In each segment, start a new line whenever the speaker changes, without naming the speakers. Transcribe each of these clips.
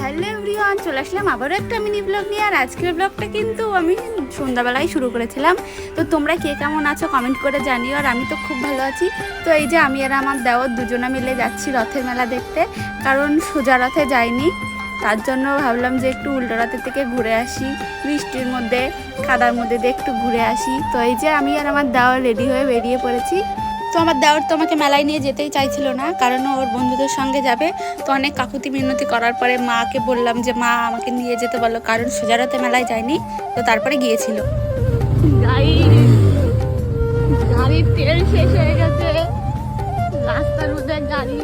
Hello everyone, চলে আসলাম আবারও একটা মিনি ব্লগ নিয়ে, আর আজকের ব্লগটা কিন্তু আমি সন্ধ্যাবেলায় শুরু করেছিলাম। তো তোমরা কে কেমন আছো কমেন্ট করে জানিও, আর আমি তো খুব ভালো আছি। তো এই যে আমি আর আমার দেওয়ার দুজনে মিলে যাচ্ছি রথের মেলা দেখতে, কারণ সোজা রথে যাইনি। তার জন্য ভাবলাম যে একটু উল্টো রথের থেকে ঘুরে আসি, বৃষ্টির মধ্যে কাদার মধ্যে দিয়ে একটু ঘুরে আসি। তো এই যে আমি আর আমার দেওয়া রেডি হয়ে বেরিয়ে পড়েছি। তো আমার দেওয়ার তো আমাকে মেলায় নিয়ে যেতেই চাইছিল না, কারণ ওর বন্ধুদের সঙ্গে যাবে। তো অনেক কাকুতি মিনতি করার পরে মাকে বললাম যে, মা, আমাকে নিয়ে যেতে বলো, কারণ সোজারাতে মেলায় যায়নি। তো তারপরে গিয়েছিল। গাড়ির তেল শেষ হয়ে গেছে। রাস্তার গাড়ি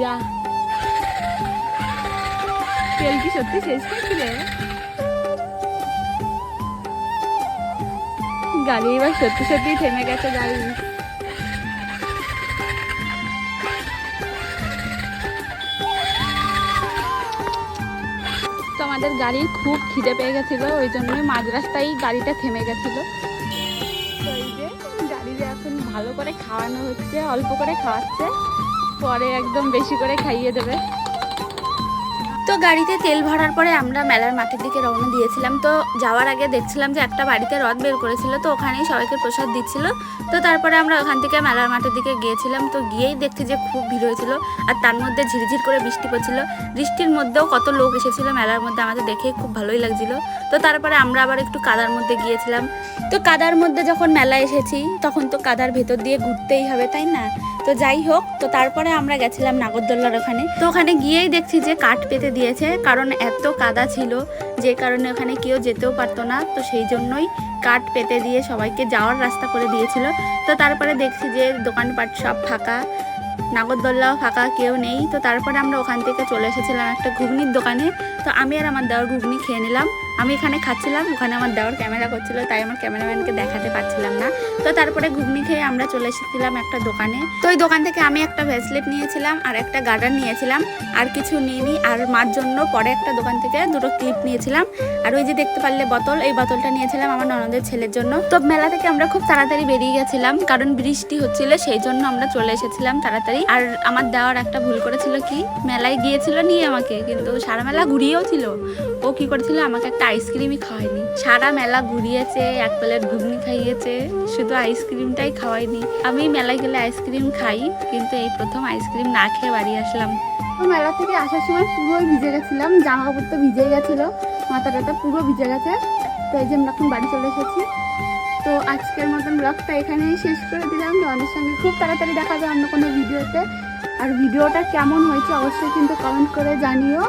যা। তেল কি সত্যি শেষ হয়েছিল গাড়ি এবার সত্যি সত্যি থেমে গেছে গাড়ি। আমাদের গাড়ির খুব খিদে পেয়ে গেছিল, ওই জন্যই মাঝ রাস্তায় গাড়িটা থেমে গেছিল। গাড়িতে এখন ভালো করে খাওয়ানো হচ্ছে, অল্প করে খাওয়াচ্ছে, পরে একদম বেশি করে খাইয়ে দেবে। তো গাড়িতে তেল ভরার পরে আমরা মেলার মাঠের দিকে রওনা দিয়েছিলাম। তো যাওয়ার আগে দেখছিলাম যে একটা বাড়িতে রথ বের করেছিল, তো ওখানেই সবাইকে প্রসাদ দিচ্ছিল। তো তারপরে আমরা ওখান থেকে মেলার মাঠের দিকে গিয়েছিলাম, তো গিয়েই দেখছি যে খুব ভিড় হয়েছিল আর তার মধ্যে ঝিরঝির করে বৃষ্টি পড়ছিল। বৃষ্টির মধ্যেও কত লোক এসেছিল মেলার মধ্যে, আমাদের দেখে খুব ভালোই লাগছিল। তো তারপরে আমরা আবার একটু কাদার মধ্যে গিয়েছিলাম। তো কাদার মধ্যে যখন মেলা এসেছি, তখন তো কাদার ভেতর দিয়ে ঘুরতেই হবে, তাই না? তো যাই হোক, তো তারপরে আমরা গেছিলাম নাগরদোল্লার ওখানে। তো ওখানে গিয়েই দেখছি যে কাঠ পেতে দিয়েছে, কারণ এত কাদা ছিল, যে কারণে ওখানে কেউ যেতেও পারতো না। তো সেই জন্যই কাঠ পেতে দিয়ে সবাইকে যাওয়ার রাস্তা করে দিয়েছিল। তো তারপরে দেখছি যে দোকানপাট সব ফাঁকা, নাগরদোল্লাও ফাঁকা, কেউ নেই। তো তারপরে আমরা ওখান থেকে চলে এসেছিলাম একটা ঘুগনির দোকানে। তো আমি আর আমার দেওয়ার ঘুগনি খেয়ে নিলাম। আমি এখানে খাচ্ছিলাম, ওখানে আমার দেওয়ার ক্যামেরা করছিল, তাই আমার ক্যামেরাম্যানকে দেখাতে পারছিলাম না। তো তারপরে ঘুগনি খেয়ে আমরা চলে এসেছিলাম একটা দোকানে। তো ওই দোকান থেকে আমি একটা ভেসলেট নিয়েছিলাম আর একটা গার্ডার নিয়েছিলাম। আর কিছু নিইনি, আর মার জন্য পরে একটা দোকান থেকে দুটো ক্লিপ নিয়েছিলাম। আর ওই যে দেখতে পারলে বোতল, এই বোতলটা নিয়েছিলাম আমার ননদের ছেলের জন্য। তো মেলা থেকে আমরা খুব তাড়াতাড়ি বেরিয়ে গেছিলাম, কারণ বৃষ্টি হচ্ছিল, সেই জন্য আমরা চলে এসেছিলাম তাড়াতাড়ি। আর আমার দেওয়ার একটা ভুল করেছিল কি? মেলায় গিয়েছিল নিয়ে আমাকে, কিন্তু সারা মেলা ঘুরিয়েও ছিল। ও কি করেছিল? আমাকে একটা আইসক্রিমই খাওয়ায়নি সারা মেলা ঘুরিয়েছে, এক প্লেট ঘুগনি খাইয়েছে, শুধু আইসক্রিমটাই খাওয়ায়নি আমি মেলায় গেলে আইসক্রিম খাই, কিন্তু এই প্রথম আইসক্রিম না খেয়ে বাড়ি আসলাম। মেলা থেকে আসার সময় পুরোই ভিজে গেছিলাম জামা কাপড় তো ভিজে গেছিল মাথা টাথা পুরো ভিজে গেছে, তো এই যে আমরা এখন বাড়ি চলে এসেছি। তো আজকের মতন ব্লগটা এখানেই শেষ করে দিলাম। তোমাদের সঙ্গে খুব তাড়াতাড়ি দেখা যায় অন্য কোনো ভিডিওতে। আর ভিডিওটা কেমন হয়েছে অবশ্যই কিন্তু কমেন্ট করে জানিও।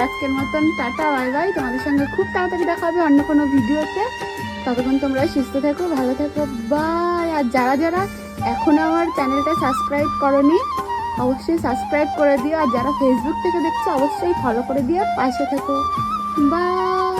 আজকের মতন টাটা, বাই বাই। তোমাদের সঙ্গে খুব তাড়াতাড়ি দেখা হবে অন্য কোনো ভিডিওতে। ততক্ষণ তোমরা সুস্থ থেকো, ভালো থেকো, বাই। আর যারা যারা এখনও আমার চ্যানেলটা সাবস্ক্রাইব করনি, অবশ্যই সাবস্ক্রাইব করে দিও। আর যারা ফেসবুক থেকে দেখছ, অবশ্যই ফলো করে দিও। পাশে থেকো। বাই।